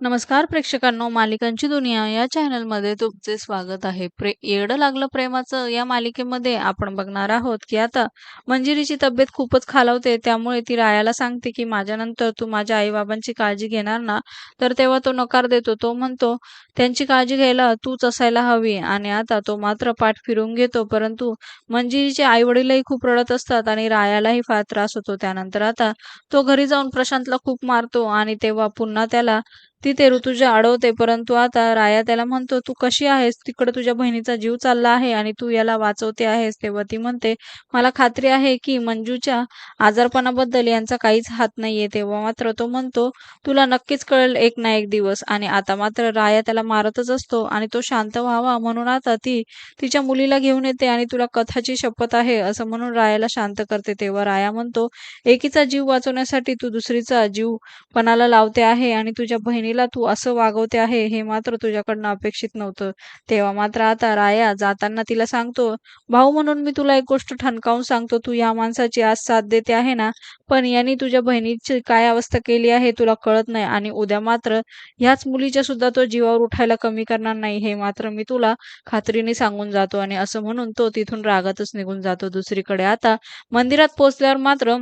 नमस्कार प्रेक्षकांनो मालिकांची दुनिया या चॅनलमध्ये तुमचे स्वागत आहे. प्रे येडं लागलं प्रेमाचं या मालिकेमध्ये आपण बघणार आहोत की आता मंजिरीची तब्येत खूपच खालावते त्यामुळे ती रायाला सांगते की माझ्यानंतर तू माझ्या आईबाबांची काळजी घेणार ना? तर तेव्हा तो नकार देतो. तो म्हणतो त्यांची काळजी घ्यायला तूच असायला हवी. आणि आता तो मात्र पाठ फिरून घेतो परंतु मंजिरीचे आई वडीलही खूप रडत असतात आणि रायालाही फार त्रास होतो. त्यानंतर आता तो घरी जाऊन प्रशांतला खूप मारतो आणि तेव्हा पुन्हा त्याला तिथे ऋतुजा अडवते परंतु आता राया त्याला म्हणतो तू कशी आहेस? तिकडे तुझ्या बहिणीचा जीव चालला आहे आणि तू याला वाचवते आहेस. तेव्हा ती म्हणते मला खात्री आहे की मंजूच्या आजारपणाबद्दल यांचा काहीच हात नाहीये. तेव्हा मात्र तो म्हणतो तुला नक्कीच कळेल एक ना एक दिवस. आणि आता मात्र राया त्याला मारतच असतो आणि तो शांत व्हावा म्हणून आता ती तिच्या मुलीला घेऊन येते आणि तुला कथाची शपथ आहे असं म्हणून रायाला शांत करते. तेव्हा राया म्हणतो एकीचा जीव वाचवण्यासाठी तू दुसरीचा जीव पणाला लावते आहे आणि तुझ्या बहिणीला तू असं वागवते आहे हे मात्र तुझ्याकडनं अपेक्षित नव्हतं. तेव्हा मात्र आता राया जाताना तिला सांगतो भाऊ म्हणून मी तुला एक गोष्ट ठणकावून सांगतो तू या माणसाची आज साथ देते आहे ना? पण यांनी तुझ्या बहिणीची काय अवस्था केली आहे तुला कळत नाही आणि उद्या मात्र ह्याच मुलीच्या सुद्धा तो जीवावर उठायला कमी करणार नाही हे मात्र मी तुला खात्रीने सांगून जातो. आणि असं म्हणून तो तिथून रागातच निघून जातो. दुसरीकडे आता मंदिरात पोहोचल्यावर मात्र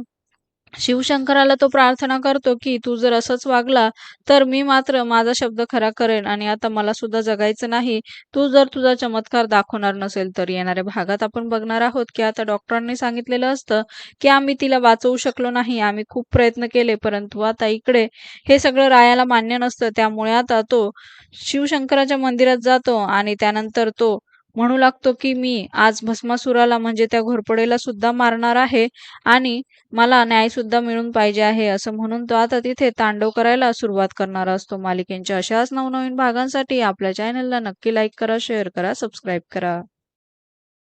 शिवशंकराला तो प्रार्थना करतो की तू जर असंच वागला तर मी मात्र माझा शब्द खरा करेन आणि आता मला सुद्धा जगायचं नाही. तू जर तुझा चमत्कार दाखवणार नसेल तर येणाऱ्या भागात आपण बघणार आहोत की आता डॉक्टरांनी सांगितलेलं असतं की आम्ही तिला वाचवू शकलो नाही. आम्ही खूप प्रयत्न केले परंतु आता इकडे हे सगळं रायाला मान्य नसतं. त्यामुळे आता तो शिवशंकराच्या मंदिरात जातो आणि त्यानंतर तो म्हणू लागतो की मी आज भस्मासुराला म्हणजे त्या घोरपडेला सुद्धा मारणार आहे आणि मला न्याय सुद्धा मिळून पाहिजे आहे असं म्हणून तो आता तिथे तांडव करायला सुरुवात करणार असतो. मालिकेच्या अशाच नवनवीन भागांसाठी आपल्या चॅनलला नक्की लाईक करा शेअर करा सबस्क्राईब करा.